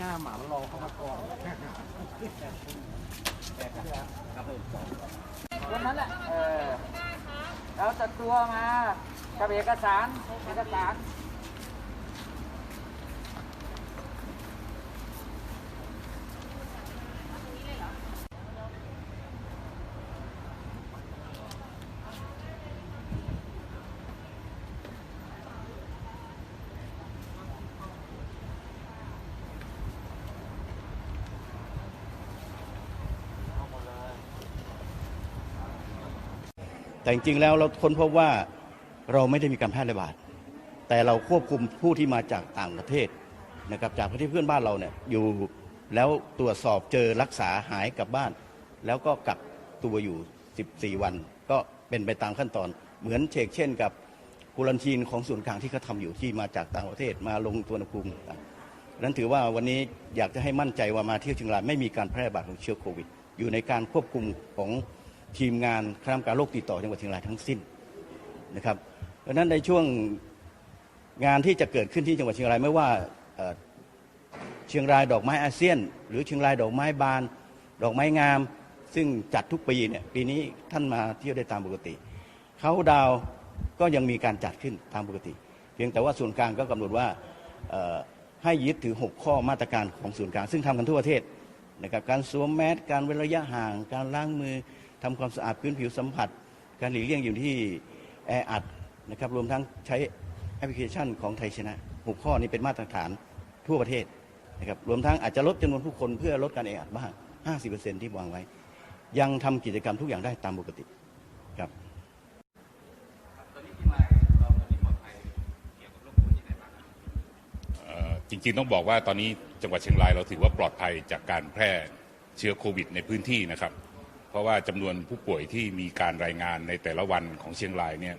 หญ้าหมามันรอเขามาก่อนวันนั้นแหละเออเราจัดตัวมากับเอกสารเอกสาร แต่จริงๆแล้วเราค้นพบว่าเราไม่ได้มีการแพร่ระบาด แต่เราควบคุมผู้ที่มาจากต่างประเทศนะครับจากประเทศเพื่อนบ้านเราเนี่ยอยู่แล้วตรวจสอบเจอรักษาหายกลับบ้าน แล้วก็กักตัวอยู่ 14 วัน ก็เป็นไปตามขั้นตอน เหมือนเชกเช่นกับกุลันทีนของศูนกลางที่เขาทำอยู่ที่มาจากต่างประเทศมาลงตัวนภูมินั้นถือว่าวันนี้อยากจะให้มั่นใจว่ามาเที่ยวเชียงรายไม่มีการแพร่ระบาดของเชื้อโควิด อยู่ในการควบคุมของ ทีมงานคณะกรรมการโรคติดต่อจังหวัดเชียงรายทั้งสิ้นนะครับเพราะฉะนั้นในช่วงงานที่จะเกิดขึ้นที่จังหวัดเชียงรายไม่ว่าเชียงรายดอกไม้อาเซียน หรือเชียงรายดอกไม้บาน ดอกไม้งาม ซึ่งจัดทุกปีเนี่ยปีนี้ท่านมาเที่ยวได้ตามปกติเขาดาวก็ยังมีการจัดขึ้นตามปกติ เพียงแต่ว่าส่วนกลางก็กำหนดว่าให้ยึดถือ 6 ข้อมาตรการของส่วนกลาง ซึ่งทำกันทั่วประเทศนะครับการสวมแมสการเว้นระยะห่าง การล้างมือ ทำความสะอาดพื้นผิวสัมผัส การหลีกเลี่ยงอยู่ที่แออัดนะครับรวมทั้งใช้แอปพลิเคชันของไทยชนะ6ข้อนี้เป็นมาตรฐานทั่วประเทศนะครับรวมทั้งอาจจะลดจำนวนผู้คนเพื่อลดการแออัดบ้าง 50%ที่วางไว้ ยังทำกิจกรรมทุกอย่างได้ตามปกติครับเอ่อจริงๆต้องบอกว่าตอนนี้จังหวัดเชียงรายเราถือว่าปลอดภัยจากการแพร่เชื้อโควิดในพื้นที่นะครับ เพราะว่าจำนวนผู้ป่วยที่มีการรายงานในแต่ละวันของเชียงรายเนี่ย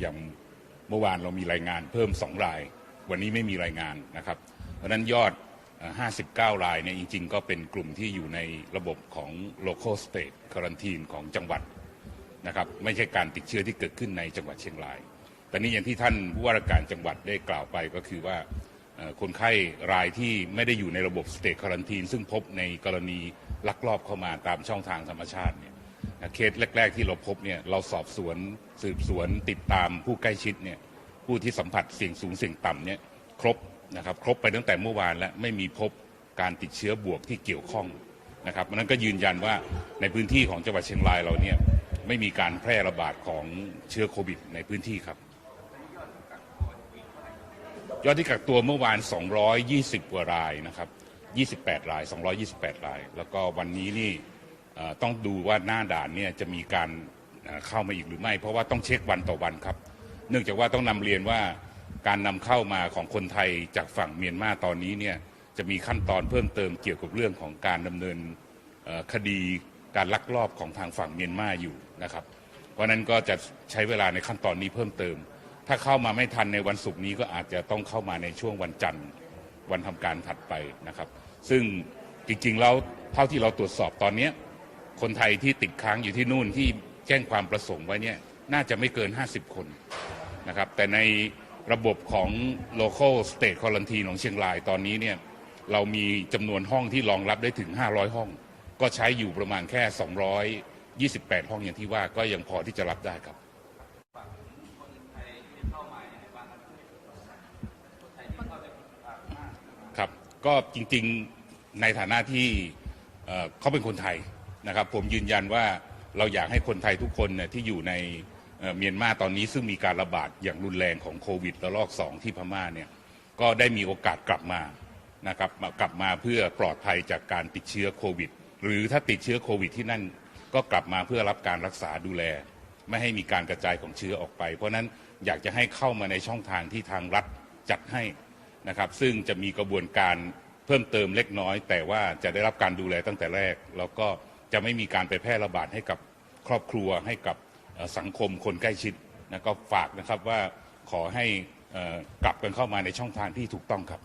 อย่างเมื่อวานเรามีรายงานเพิ่ม 2 ราย วันนี้ไม่มีรายงานนะครับ เพราะนั้นยอด 59 รายเนี่ยจริง ๆ ก็เป็นกลุ่มที่อยู่ในระบบของ local state quarantine ของจังหวัดนะครับไม่ใช่การติดเชื้อที่เกิดขึ้นในจังหวัดเชียงราย แต่นี้อย่างที่ท่านผู้ว่าราชการจังหวัดได้กล่าวไปก็คือว่า คนไข้รายที่ไม่ได้อยู่ในระบบสเต e ค u รันทีนซึ่งพบในกรณีลักลอบเข้ามาตามช่องทางธรรมชาติเนี่ยเคสแรก ๆ ที่เราพบเนี่ยเราสอบสวนสืบสวนติดตามผู้ใกล้ชิดเนี่ยผู้ที่สัมผัสเสี่ยงสูงเสี่ยงต่ำเนี่ยครบนะครับครบไปตั้งแต่เมื่อวานแล้วไม่มีพบการติดเชื้อบวกที่เกี่ยวข้องนะครับมันนั้นก็ยืนยันว่าในพื้นที่ของจังหวัดเชียงรายเราเนี่ยไม่มีการแพร่ระบาดของเชื้อโควิดในพื้นที่ครับ ยอดที่กักตัวเมื่อวาน 220 กว่ารายนะครับ 28 ราย 228 ราย แล้วก็วันนี้นี่ต้องดูว่าหน้าด่านเนี่ยจะมีการเข้ามาอีกหรือไม่ เพราะว่าต้องเช็ควันต่อวันครับ เนื่องจากว่าต้องนำเรียนว่าการนำเข้ามาของคนไทยจากฝั่งเมียนมาตอนนี้เนี่ยจะมีขั้นตอนเพิ่มเติมเกี่ยวกับเรื่องของการดำเนินคดีการลักลอบของทางฝั่งเมียนมาอยู่นะครับ เพราะนั้นก็จะใช้เวลาในขั้นตอนนี้เพิ่มเติม ถ้าเข้ามาไม่ทันในวันศุกร์นี้ก็อาจจะต้องเข้ามาในช่วงวันจันทร์วันทำการถัดไปนะครับ ซึ่งจริงๆแล้วเท่าที่เราตรวจสอบตอนนี้คนไทยที่ติดค้างอยู่ที่นู่นที่แจ้งความประสงค์ไว้เนี่ยน่าจะไม่เกิน 50 คนนะครับ แต่ในระบบของ local state quarantine ของเชียงรายตอนนี้เนี่ยเรามีจำนวนห้องที่รองรับได้ถึง 500 ห้อง ก็ใช้อยู่ประมาณแค่ 228 ห้องอย่างที่ว่าก็ยังพอที่จะรับได้ครับ ครับ ก็จริงๆในฐานะที่เขาเป็นคนไทยนะครับ ผมยืนยันว่าเราอยากให้คนไทยทุกคนที่อยู่ในเมียนมาตอนนี้ซึ่งมีการระบาดอย่างรุนแรงของโควิดระลอกสองที่พม่าเนี่ยก็ได้มีโอกาสกลับมานะครับกลับมาเพื่อปลอดภัยจากการติดเชื้อโควิด หรือถ้าติดเชื้อโควิดที่นั่นก็กลับมาเพื่อรับการรักษาดูแล ไม่ให้มีการกระจายของเชื้อออกไป เพราะนั้นอยากจะให้เข้ามาในช่องทางที่ทางรัฐจัดให้ นะครับ ซึ่งจะมีกระบวนการเพิ่มเติมเล็กน้อย แต่ว่าจะได้รับการดูแลตั้งแต่แรก แล้วก็จะไม่มีการไปแพร่ระบาดให้กับครอบครัวให้กับสังคมคนใกล้ชิดนะก็ฝากนะครับว่าขอให้กลับกันเข้ามาในช่องทางที่ถูกต้องครับ